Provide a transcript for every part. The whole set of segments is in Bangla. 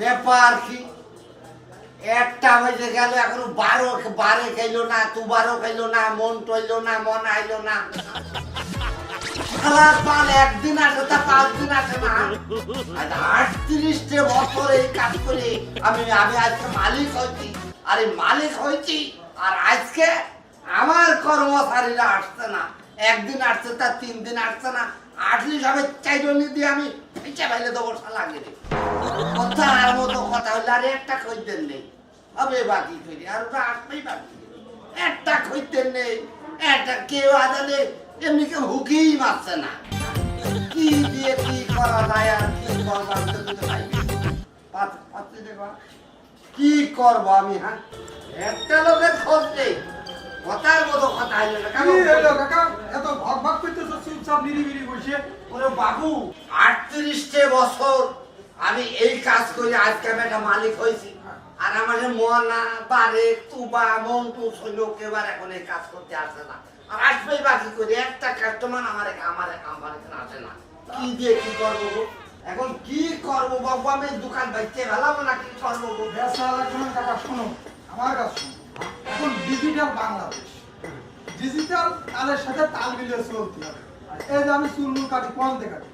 ব্যাপার কি? একটা বেজে গেল, এখন বারো, বারে খাইলো না, দুবারও খাইলো না, মন টইলো না, মন আইলো না। তা পাঁচ দিন না। বছর এই কাজ করে আমি আমি আজকে হয়েছি। আরে হয়েছি, আর আজকে আমার কর্মচারীরা আসছে না। একদিন আসছে, তা তিন দিন আসছে না। আটলি সবে চাইজনি দিয়ে আমি ফেঁচে ফেলে দেবো লাগে রে। কথা আর মতো কথা হইলে আর একটা খদ্দের নেই। হবে বাকি করি, আর ওটা আসবেই বাকি একটা খদ্দের নেই, একটা কেউ আদালে এমনি কেউ হুকিই মারছে না। কি দিয়ে কি করা যায় আর কি করব আমি কি করব আমি হ্যাঁ? একটা লোকের খোঁজ নেই। কথার মতো কথা হইল না কি কেমন কাকা? এত ভক ভক করতেছ চুপচাপ নিরিবিরি বসে। ওরে বাবু। আটত্রিশটে বছর আমি এই কাজ করে আজকে আমি একটা মালিক হয়েছি। আর আমার মনা বারে তুবা মন্টু সৈন্য এবার এখন এই কাজ করতে আসে না। আর আসবেই বাকি করে? একটা কাস্টমার আমার আমার আমার এখানে আসে না। কি দিয়ে কি করব এখন কি করব? বাবু আমি দোকান বাইতে ফেলাবো না কি করব ব্যবসা লাগবে না কাকা শোনো। আমার কাছে শোনো এখন ডিজিটাল বাংলাদেশ। ডিজিটাল তালের সাথে তাল মিলিয়ে চলতে হবে। এই যে আমি চুল কাটি থেকে কাটি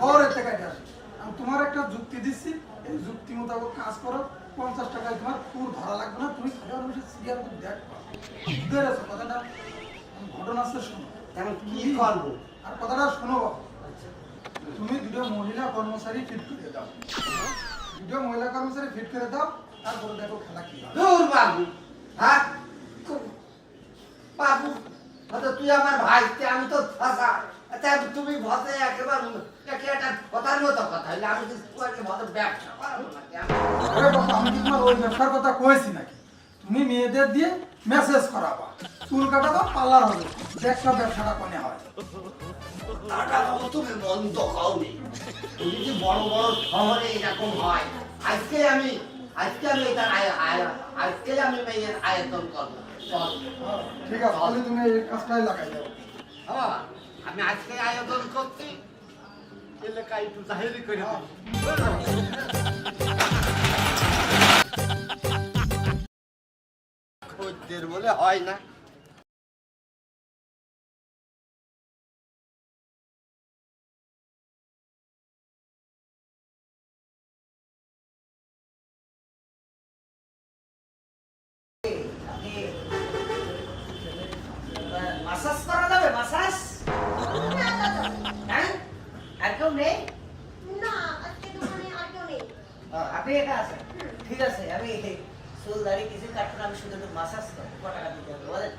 শহরের থেকে কাটি আসি আমি তোমার একটা যুক্তি দিচ্ছি। এই যুক্তি মোতাবেক কাজ করো। পঞ্চাশ টাকায় তোমার পুর ধরা লাগবে না। তুমি খালি আমার সিরিয়াল দেখো বুঝতে পেরেছ কথাটা? আমি ঘটনা আছে শোনো। এখন কি করব আর কথাটা শোনো তুমি দুটো মহিলা কর্মচারী ফিট করে দাও। দুটো মহিলা কর্মচারী ফিট করে দাও। তারপরে দেখো খেলা কি হয়। বাবু। হ্যাঁ বাবু তুই আমার ভাইতে আমি তো ফাঁসা আচ্ছা তুমি ভতে একেবারে একটা কথার মতো কথা হইলে আমি কি ভতে ব্যবসা করাবো নাকি আমি? আরে বাবা আমি কি তোমার ওই ব্যবসার কথা কয়েছি নাকি? তুমি মেয়েদের দিয়ে মেসেজ করাবা। চুল কাটাবা পার্লার হবে দেখবা ব্যবসাটা কোনে হয়। টাকা বাবু তুমি মন্দ খাওনি। তুমি যদি বড় বড় শহরে এরকম হয়? আজকে আমি আজকে আমি এটা আয়- আয়- আজকে আমি মেয়ের আয়তন করব। হ্যাঁ, ঠিক আছে তাহলে তুমি এই কাজটাই লাগাই দাও। বাবা আমি আজকে আয়োজন করছি। এলাকায় একটু জাহেরি করে বলে হয় না। আর কেউ নেই? না আজকে দোকানে আর কেউ নেই। আপনি একা আছেন? ঠিক আছে আমি চুল দাড়ি কিছু কাটবো আমি শুধু একটু মাসাজ করব কত টাকা দিতে হবে বলেন।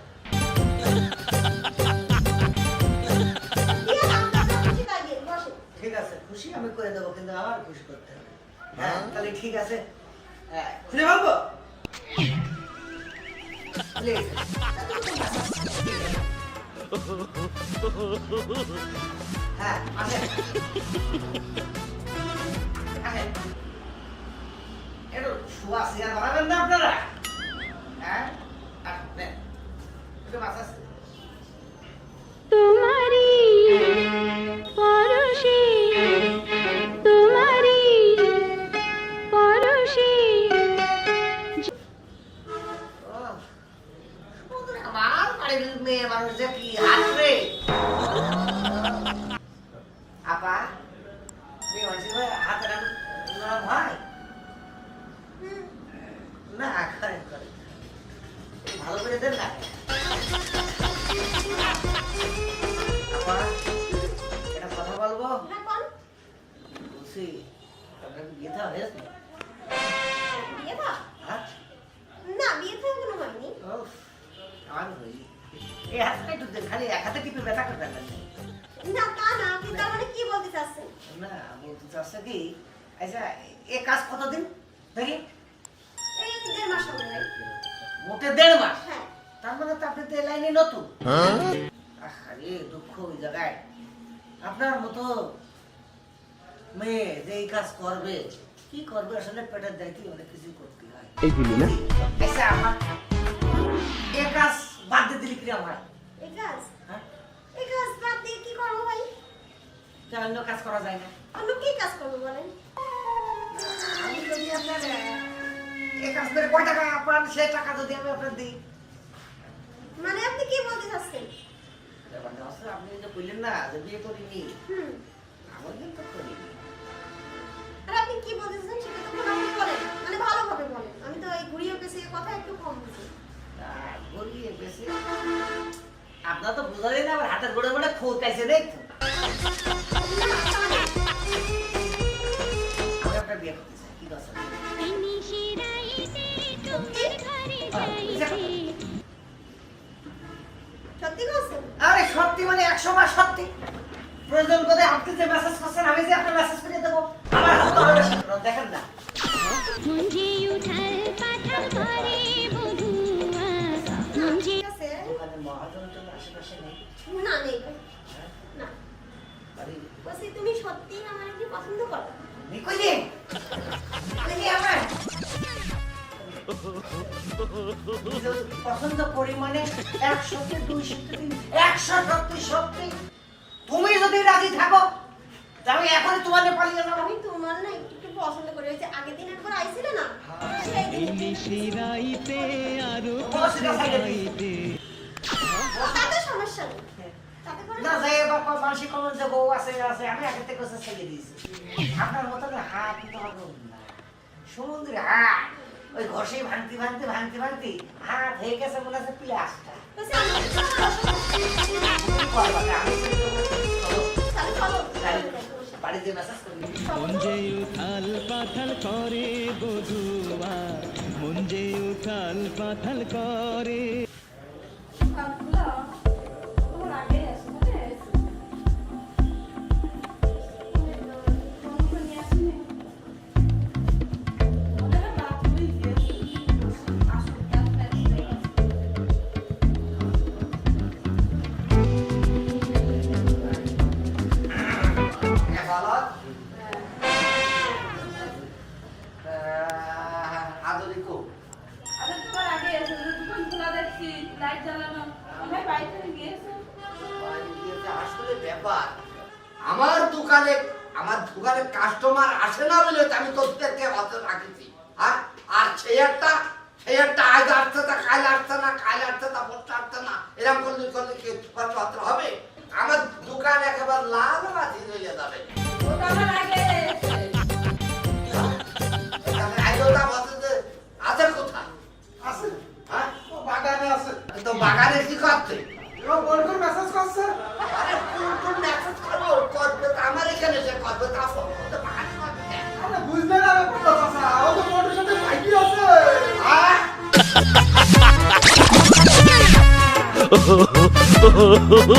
ঠিক আছে খুশি আমি করে দেবো কিন্তু আমার খুশি করতে হবে। হ্যাঁ? তাহলে ঠিক আছে। হ্যাঁ, খুলে ভাববো প্লিজ হ্যাঁ একটু শোয়া চেয়ার বানাবেন না মেয়ে মানুষ যে কি হাসবে? আপা মেয়ে মানুষের হাতে নরম হয় না করেন ভালো করে দেন না। আপা একটা কথা বলব? হ্যাঁ কোন বলছি আপনার বিয়ে থা হয়েছে? বিয়ে থা হ্যাঁ। না বিয়ে থা এখনও হয়নি। আমার হই এই হাতটা একটু খালি এক হাতে টিপে ব্যথা করবেন না। না তা না আপনি তার মানে কি বলতে চাচ্ছেন? না বলতে চাচ্ছে কি আচ্ছা এ কাজ কতদিন? দেখি। এই দেড় মাস হবে ভাই মোটে দেড় মাস? হ্যাঁ। তার মানে তো আপনি তো এই লাইনে নতুন। আরে দুঃখ ওই জায়গায়। আপনার মতো মেয়ে যে এই কাজ করবে কি করবে? আসলে পেটের দায়িত্ব অনেক কিছু করতে হয়। না আচ্ছা আমার বাদ দিয়ে হয় এই কাজ? হ্যাঁ? এই কাজ বাদ দিয়ে কি করব ভাই? যে অন্য কাজ করা যায় না। অন্য কি কাজ করব বলেন? আমি যদি আপনার কাজ করে কয় টাকা যদি আমি আপনার দিই। মানে আপনি কি বলতে চাচ্ছেন? আপনি যে বললেন না যে বিয়ে করিনি হুম। করিনি। আর আপনি কি বলতে সেটা তো বলেন। মানে ভালোভাবে বলেন। আমি তো এই ঘুরিয়ে পেছে কথা একটু কম বুঝি গড়িয়ে বেশি আপনার তো হাতের গোড়ে গোড়ে খোঁচাইছে দেখতো না, আমি আপনার বিয়ে করতে চাই কি দরকার? সত্যি আরে সত্যি মানে একশো বার সত্যি। প্রয়োজন করে আপনি যে মেসেজ করছেন আমি যে আপনার মেসেজ করে দেবো আমার হাত দেখেন না। মহাজন তো আশেপাশে নেই? না নেই না। বাড়ি? তুমি সত্যি আমার কি পছন্দ করো? নিকুলি নিকুলি আমার? পছন্দ করি মানে একশো দুই সত্যি একশো সত্যি সত্যি তুমি যদি রাজি থাকো তা আমি এখনই তোমার পালিয়ে যাব। আমি তোমার না একটু একটু পছন্দ করি। ওই যে আগের দিন একবার আইছিলে না? সেই বসে না সাইডে দিয়ে। তাতে সমস্যা নেই। না যাই বাবা মানসিক কোনো যে বউ আছে আছে আমি থেকে ছেড়ে দিয়েছি। আপনার মতো হাত কিন্তু আমার না। সমুদ্রে হাত। ওই ঘষে ভাঙতি ভাঙতি ভাঙতি ভাঙতি হাত হয়ে গেছে মনে হচ্ছে প্লাস্টার। মুঞ্জে উথাল পাথাল করে বধুয়া মুঞ্জে উথাল পাথাল করে ব্যাপার। আমার দোকানে আমার দোকানে কাস্টমার আসে না বলে আমি তোদেরকে হাতে রাখেছি। আর আর সেই একটা সেই একটা আজ আসছে তা, কাল আসছে না, কাল আসছে তা, পরশু আসছে না, এরকম করলে করলে কি হবে? 呃呵呵呵呵呵